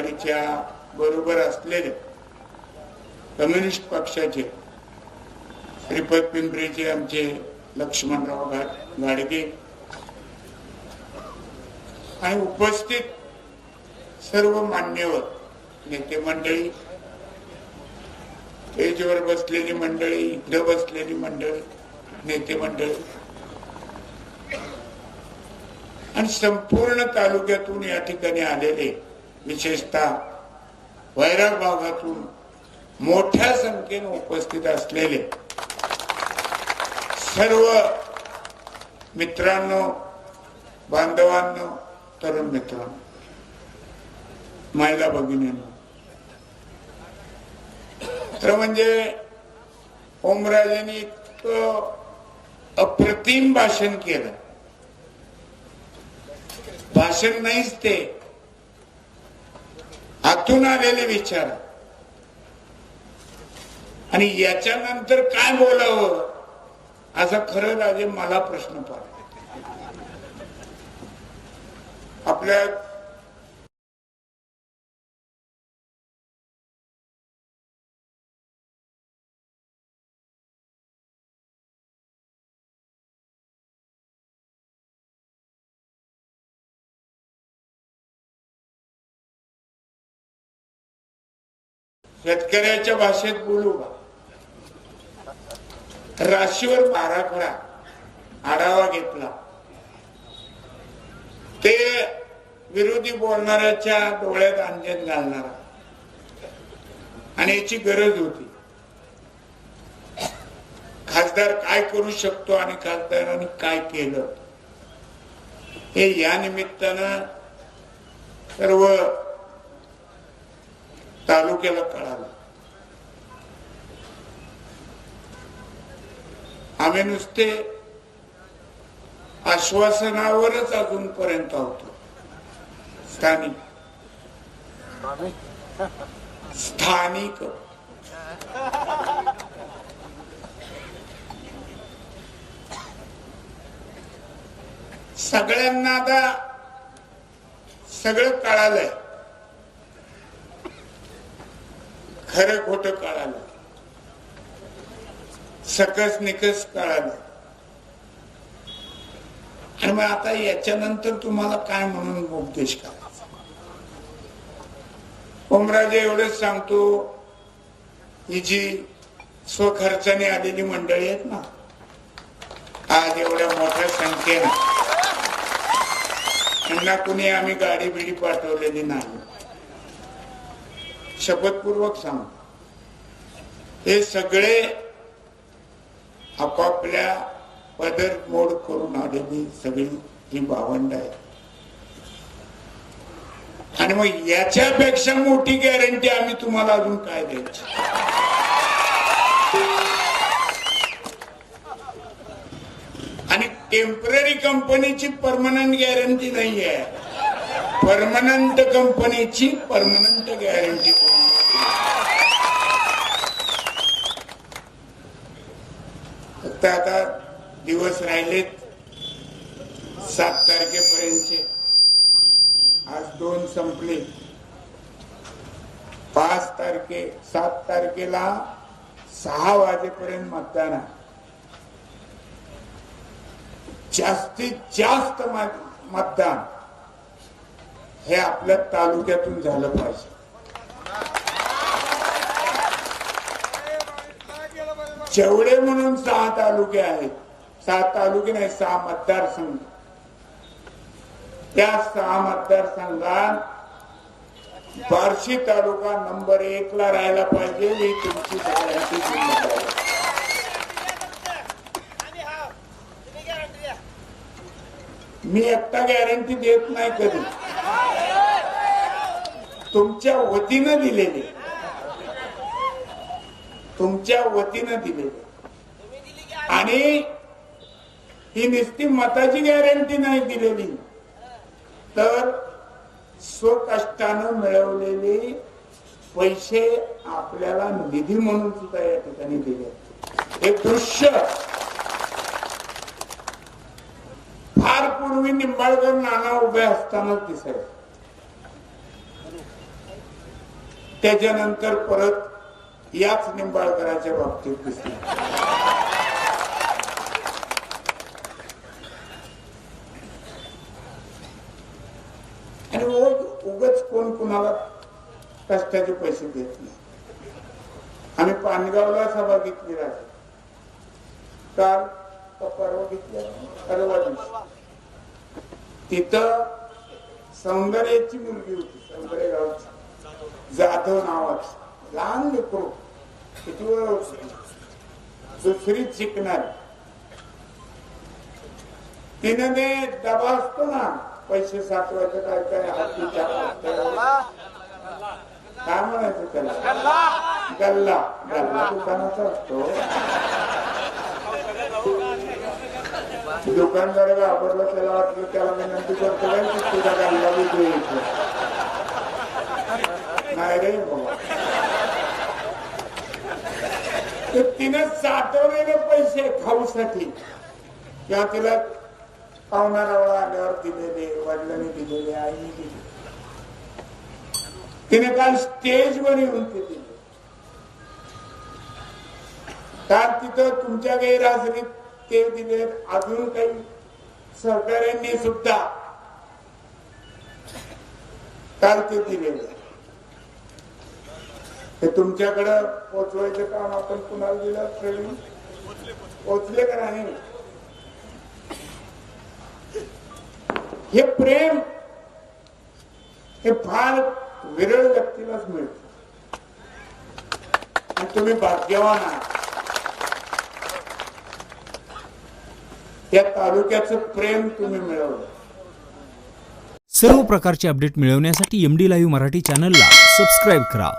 आघाडीच्या बरोबर असलेले कम्युनिस्ट पक्षाचे श्रीपद पिंपरीचे आमचे लक्ष्मणराव गाडगे आणि उपस्थित सर्व मान्यवर नेते मंडळी स्टेजवर बसलेली मंडळी इकडे बसलेली मंडळी नेते मंडळी आणि संपूर्ण तालुक्यातून या ठिकाणी आलेले विशेषतः वैराग भागातून मोठ्या संख्येने उपस्थित असलेले सर्व मित्रांनो बांधवांनो तरुण मित्रांनो महिला भगिनींनो तर म्हणजे ओमराजेंनी इतकं अप्रतिम भाषण केलं. भाषण नाहीच ते. आतून आलेले विचार. आणि याच्यानंतर काय बोलावं? असा खरं राजे मला प्रश्न पडला. आपल्या शेतकऱ्याच्या भाषेत बोलू का? राशीवर आराखडा आढावा घेतला. ते विरोधी बोलणाऱ्याच्या डोळ्यात अंजन घालणारा. आणि याची गरज होती. खासदार काय करू शकतो आणि खासदारांनी काय केलं? हे या निमित्तानं सर्व तालुक्याला कळालं. आम्ही नुसते आश्वासनावरच अजूनपर्यंत होतो. स्थानिक. स्थानिक. सगळ्यांना आता सगळं कळालंय. खरं खोट कळालं. सकस निकस कळालं. आणि मग आता याच्यानंतर तुम्हाला काय म्हणून उपदेश करायचा? ओमराजे एवढंच सांगतो ही जी स्वखर्चाने आलेली मंडळी आहेत ना आज एवढ्या मोठ्या संख्येनं त्यांना कुणी आम्ही गाडी बिडी पाठवलेली नाही. शपथपूर्वक सांग. हे सगळे आपापल्या पदर मोड करून आलेली सगळी ही भावंड आहे आणि मग याच्यापेक्षा मोठी गॅरंटी आम्ही तुम्हाला अजून काय द्यायची? आणि टेंपररी कंपनीची परमनंट गॅरंटी नाही आहे परमनंट कंपनीची परमनंट गॅरंटी फक्त आता दिवस राहिलेत सात तारखेपर्यंतचे. आज दोन संपले. पाच तारखे सात तारखेला सहा वाजेपर्यंत मतदान जास्तीत जास्त मतदान हे आपल्या तालुक्यातून झालं पाहिजे. चेवडे म्हणून सहा तालुके आहेत सहा तालुके नाही सहा मतदारसंघ. त्या सहा मतदारसंघात बार्शी तालुका नंबर एक ला राहायला पाहिजे ही तुमची सगळ्यांची जिम्मेदारी मी एकटा गॅरंटी देत नाही कधी. तुमच्या वतीनं दिलेली. तुमच्या वतीनं दिलेली आणि ही नुसती मताची गॅरंटी नाही दिलेली. तर स्वकष्टानं मिळवलेले पैसे आपल्याला निधी म्हणून सुद्धा या ठिकाणी दिले. हे दृश्य फार पूर्वी निंबाळकर नाना उभे असताना दिसायचं त्याच्यानंतर परत याच निंबाळकराच्या बाबतीत दिसली. आणि उगच कोण कुणाला कष्टाचे पैसे देत नाही. आम्ही पानगावला सभा घेतली राहते काल परवा घेतल्या परवा दिवशी. तिथं सौंदर्याची मुलगी होती सौंदर्य गावची जाधव नावाची. लहान लेकरू किती वेळ दुसरीच शिकणार? तिने ते डबा असतो ना पैसे साठवायचं काय काय. काय म्हणायचं त्याला? गल्ला. गल्ला. दुकानाचा असतो. दुकानदार घाबरला त्याला वाटलं त्याला विनंती करतो काय तुझा गल्ला. नाही रे बाबा. तर तिने साठवलेले पैसे खाऊसाठी. किंवा तिला पाहुणारावळा आल्यावर दिलेले वडिलांनी दिलेले आईने दिले तिने काल स्टेजवर येऊन ते दिले. काल तिथं तुमच्या गैरहजेरीत ते दिले अजून काही सहकार्यांनी सुद्धा काल ते दिलेलं. हे तुमच्याकडं पोचवायचं काम आपण कुणाला दिलं खेळून पोचले का नाही? हे प्रेम हे फार विरळ व्यक्तीलाच मिळत. आणि तुम्ही भाग्यवान आहात. या तालुक्याचं प्रेम तुम्ही मिळवलं. सर्व प्रकारचे अपडेट मिळवण्यासाठी एम डी लाईव्ह मराठी चॅनलला सबस्क्राईब करा.